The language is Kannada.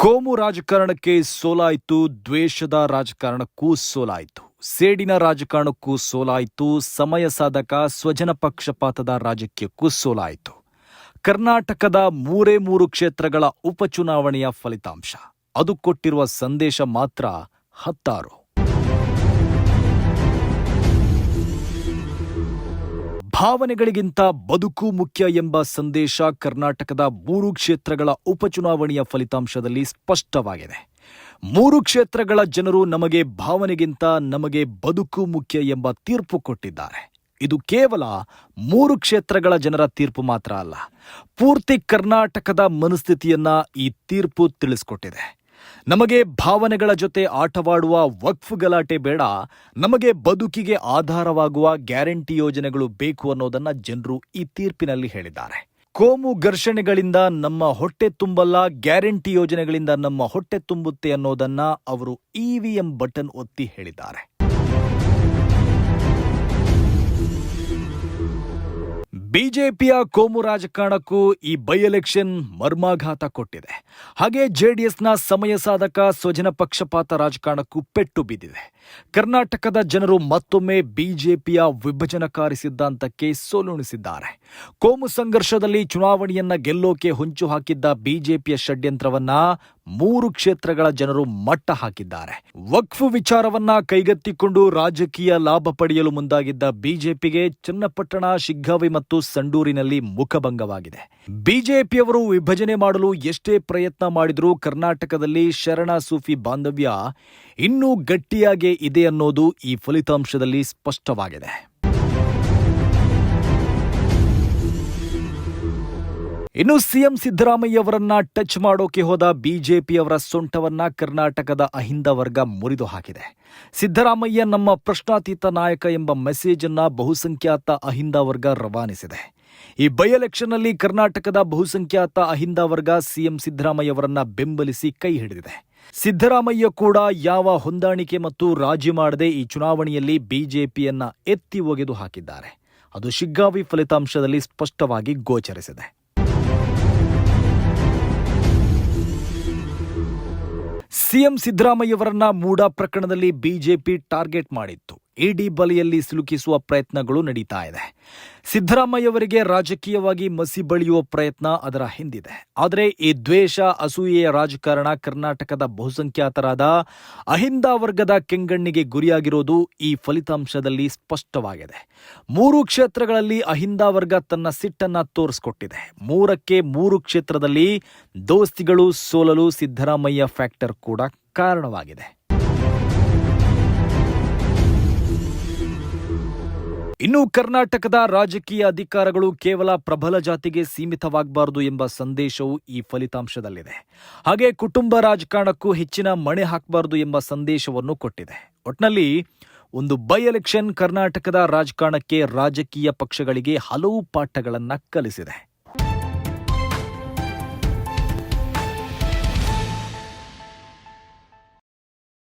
ಕೋಮು ರಾಜಕಾರಣಕ್ಕೆ ಸೋಲಾಯಿತು, ದ್ವೇಷದ ರಾಜಕಾರಣಕ್ಕೂ ಸೋಲಾಯಿತು. ಸೇಡಿನ ರಾಜಕಾರಣಕ್ಕೂ ಸೋಲಾಯಿತು, ಸಮಯ ಸಾಧಕ ಸ್ವಜನ ಪಕ್ಷಪಾತದ ರಾಜಕೀಯಕ್ಕೂ ಸೋಲಾಯಿತು. ಕರ್ನಾಟಕದ ಮೂರೇ ಮೂರು ಕ್ಷೇತ್ರಗಳ ಉಪಚುನಾವಣೆಯ ಫಲಿತಾಂಶ. ಅದು ಕೊಟ್ಟಿರುವ ಸಂದೇಶ ಮಾತ್ರ ಹತ್ತಾರು. ಭಾವನೆಗಳಿಗಿಂತ ಬದುಕು ಮುಖ್ಯ ಎಂಬ ಸಂದೇಶ ಕರ್ನಾಟಕದ ಮೂರು ಕ್ಷೇತ್ರಗಳ ಉಪಚುನಾವಣೆಯ ಫಲಿತಾಂಶದಲ್ಲಿ ಸ್ಪಷ್ಟವಾಗಿದೆ. ಮೂರು ಕ್ಷೇತ್ರಗಳ ಜನರು ನಮಗೆ ಭಾವನೆಗಿಂತ ನಮಗೆ ಬದುಕು ಮುಖ್ಯ ಎಂಬ ತೀರ್ಪು ಕೊಟ್ಟಿದ್ದಾರೆ. ಇದು ಕೇವಲ ಮೂರು ಕ್ಷೇತ್ರಗಳ ಜನರ ತೀರ್ಪು ಮಾತ್ರ ಅಲ್ಲ, ಪೂರ್ತಿ ಕರ್ನಾಟಕದ ಮನಸ್ಥಿತಿಯನ್ನ ಈ ತೀರ್ಪು ತಿಳಿಸ್ಕೊಟ್ಟಿದೆ. ನಮಗೆ ಭಾವನೆಗಳ ಜೊತೆ ಆಟವಾಡುವ ವಕ್ಫ್ ಗಲಾಟೆ ಬೇಡ, ನಮಗೆ ಬದುಕಿಗೆ ಆಧಾರವಾಗುವ ಗ್ಯಾರಂಟಿ ಯೋಜನೆಗಳು ಬೇಕು ಅನ್ನೋದನ್ನ ಜನರು ಈ ತೀರ್ಪಿನಲ್ಲಿ ಹೇಳಿದ್ದಾರೆ. ಕೋಮು ಘರ್ಷಣೆಗಳಿಂದ ನಮ್ಮ ಹೊಟ್ಟೆ ತುಂಬಲ್ಲ, ಗ್ಯಾರಂಟಿ ಯೋಜನೆಗಳಿಂದ ನಮ್ಮ ಹೊಟ್ಟೆ ತುಂಬುತ್ತೆ ಅನ್ನೋದನ್ನ ಅವರು ಇವಿಎಂ ಬಟನ್ ಒತ್ತಿ ಹೇಳಿದ್ದಾರೆ. ಬಿಜೆಪಿಯ ಕೋಮು ರಾಜಕಾರಣಕ್ಕೂ ಈ ಬೈ ಎಲೆಕ್ಷನ್ ಮರ್ಮಾಘಾತ ಕೊಟ್ಟಿದೆ. ಹಾಗೆ ಜೆಡಿಎಸ್ನ ಸಮಯ ಸಾಧಕ ಸ್ವಜನ ಪಕ್ಷಪಾತ ರಾಜಕಾರಣಕ್ಕೂ ಪೆಟ್ಟು ಬಿದ್ದಿದೆ. ಕರ್ನಾಟಕದ ಜನರು ಮತ್ತೊಮ್ಮೆ ಬಿಜೆಪಿಯ ವಿಭಜನಕಾರಿ ಸಿದ್ಧಾಂತಕ್ಕೆ ಸೋಲುಣಿಸಿದ್ದಾರೆ. ಕೋಮು ಸಂಘರ್ಷದಲ್ಲಿ ಚುನಾವಣೆಯನ್ನ ಗೆಲ್ಲೋಕೆ ಹೊಂಚು ಹಾಕಿದ್ದ ಬಿಜೆಪಿಯ ಷಡ್ಯಂತ್ರವನ್ನ ಮೂರು ಕ್ಷೇತ್ರಗಳ ಜನರು ಮಟ್ಟ ಹಾಕಿದ್ದಾರೆ. ವಕ್ಫ್ ವಿಚಾರವನ್ನ ಕೈಗೆತ್ತಿಕೊಂಡು ರಾಜಕೀಯ ಲಾಭ ಪಡೆಯಲು ಮುಂದಾಗಿದ್ದ ಬಿಜೆಪಿಗೆ ಚನ್ನಪಟ್ಟಣ, ಶಿಗ್ಗಾವಿ ಮತ್ತು ಸಂಡೂರಿನಲ್ಲಿ ಮುಖಭಂಗವಾಗಿದೆ. ಬಿಜೆಪಿಯವರು ವಿಭಜನೆ ಮಾಡಲು ಎಷ್ಟೇ ಪ್ರಯತ್ನ ಮಾಡಿದರೂ ಕರ್ನಾಟಕದಲ್ಲಿ ಶರಣ ಸೂಫಿ ಬಾಂಧವ್ಯ ಇನ್ನೂ ಗಟ್ಟಿಯಾಗೇ ಇದೆ ಅನ್ನೋದು ಈ ಫಲಿತಾಂಶದಲ್ಲಿ ಸ್ಪಷ್ಟವಾಗಿದೆ. ಇನ್ನು ಸಿಎಂ ಸಿದ್ದರಾಮಯ್ಯವರನ್ನ ಟಚ್ ಮಾಡೋಕೆ ಹೋದ ಬಿಜೆಪಿಯವರ ಸೊಂಟವನ್ನ ಕರ್ನಾಟಕದ ಅಹಿಂದ ವರ್ಗ ಮುರಿದು ಹಾಕಿದೆ. ಸಿದ್ದರಾಮಯ್ಯ ನಮ್ಮ ಪ್ರಶ್ನಾತೀತ ನಾಯಕ ಎಂಬ ಮೆಸೇಜ್ ಅನ್ನ ಬಹುಸಂಖ್ಯಾತ ಅಹಿಂದ ವರ್ಗ ರವಾನಿಸಿದೆ. ಈ ಬೈ ಎಲೆಕ್ಷನ್ನಲ್ಲಿ ಕರ್ನಾಟಕದ ಬಹುಸಂಖ್ಯಾತ ಅಹಿಂದ ವರ್ಗ ಸಿಎಂ ಸಿದ್ದರಾಮಯ್ಯವರನ್ನ ಬೆಂಬಲಿಸಿ ಕೈ ಹಿಡಿದಿದೆ. ಸಿದ್ದರಾಮಯ್ಯ ಕೂಡ ಯಾವ ಹೊಂದಾಣಿಕೆ ಮತ್ತು ರಾಜಿ ಮಾಡದೆ ಈ ಚುನಾವಣೆಯಲ್ಲಿ ಬಿಜೆಪಿಯನ್ನ ಎತ್ತಿ ಒಗೆದು ಹಾಕಿದ್ದಾರೆ. ಅದು ಶಿಗ್ಗಾವಿ ಫಲಿತಾಂಶದಲ್ಲಿ ಸ್ಪಷ್ಟವಾಗಿ ಗೋಚರಿಸಿದೆ. ಸಿಎಂ ಸಿದ್ದರಾಮಯ್ಯವರನ್ನ ಮೂಡಾ ಪ್ರಕರಣದಲ್ಲಿ ಬಿಜೆಪಿ ಟಾರ್ಗೆಟ್ ಮಾಡಿತ್ತು. ಇಡಿ ಬಲೆಯಲ್ಲಿ ಸಿಲುಕಿಸುವ ಪ್ರಯತ್ನಗಳು ನಡೀತಾ ಇದೆ. ಸಿದ್ದರಾಮಯ್ಯವರಿಗೆ ರಾಜಕೀಯವಾಗಿ ಮಸಿ ಬಳಿಯುವ ಪ್ರಯತ್ನ ಅದರ ಹಿಂದಿದೆ. ಆದರೆ ಈ ದ್ವೇಷ, ಅಸೂಯೆಯ ರಾಜಕಾರಣ ಕರ್ನಾಟಕದ ಬಹುಸಂಖ್ಯಾತರಾದ ಅಹಿಂದ ವರ್ಗದ ಕೆಂಗಣ್ಣಿಗೆ ಗುರಿಯಾಗಿರೋದು ಈ ಫಲಿತಾಂಶದಲ್ಲಿ ಸ್ಪಷ್ಟವಾಗಿದೆ. ಮೂರು ಕ್ಷೇತ್ರಗಳಲ್ಲಿ ಅಹಿಂದ ವರ್ಗ ತನ್ನ ಸಿಟ್ಟನ್ನು ತೋರಿಸಿಕೊಟ್ಟಿದೆ. ಮೂರಕ್ಕೆ ಮೂರು ಕ್ಷೇತ್ರದಲ್ಲಿ ದೋಸ್ತಿಗಳು ಸೋಲಲು ಸಿದ್ದರಾಮಯ್ಯ ಫ್ಯಾಕ್ಟರ್ ಕೂಡ ಕಾರಣವಾಗಿದೆ. ಇನ್ನು ಕರ್ನಾಟಕದ ರಾಜಕೀಯ ಅಧಿಕಾರಗಳು ಕೇವಲ ಪ್ರಬಲ ಜಾತಿಗೆ ಸೀಮಿತವಾಗಬಾರದು ಎಂಬ ಸಂದೇಶವು ಈ ಫಲಿತಾಂಶದಲ್ಲಿದೆ. ಹಾಗೆ ಕುಟುಂಬ ರಾಜಕಾರಣಕ್ಕೂ ಹೆಚ್ಚಿನ ಮಣೆ ಹಾಕಬಾರದು ಎಂಬ ಸಂದೇಶವನ್ನು ಕೊಟ್ಟಿದೆ. ಒಟ್ನಲ್ಲಿ, ಒಂದು ಬೈ ಎಲೆಕ್ಷನ್ ಕರ್ನಾಟಕದ ರಾಜಕಾರಣಕ್ಕೆ ರಾಜಕೀಯ ಪಕ್ಷಗಳಿಗೆ ಹಲವು ಪಾಠಗಳನ್ನು ಕಲಿಸಿದೆ.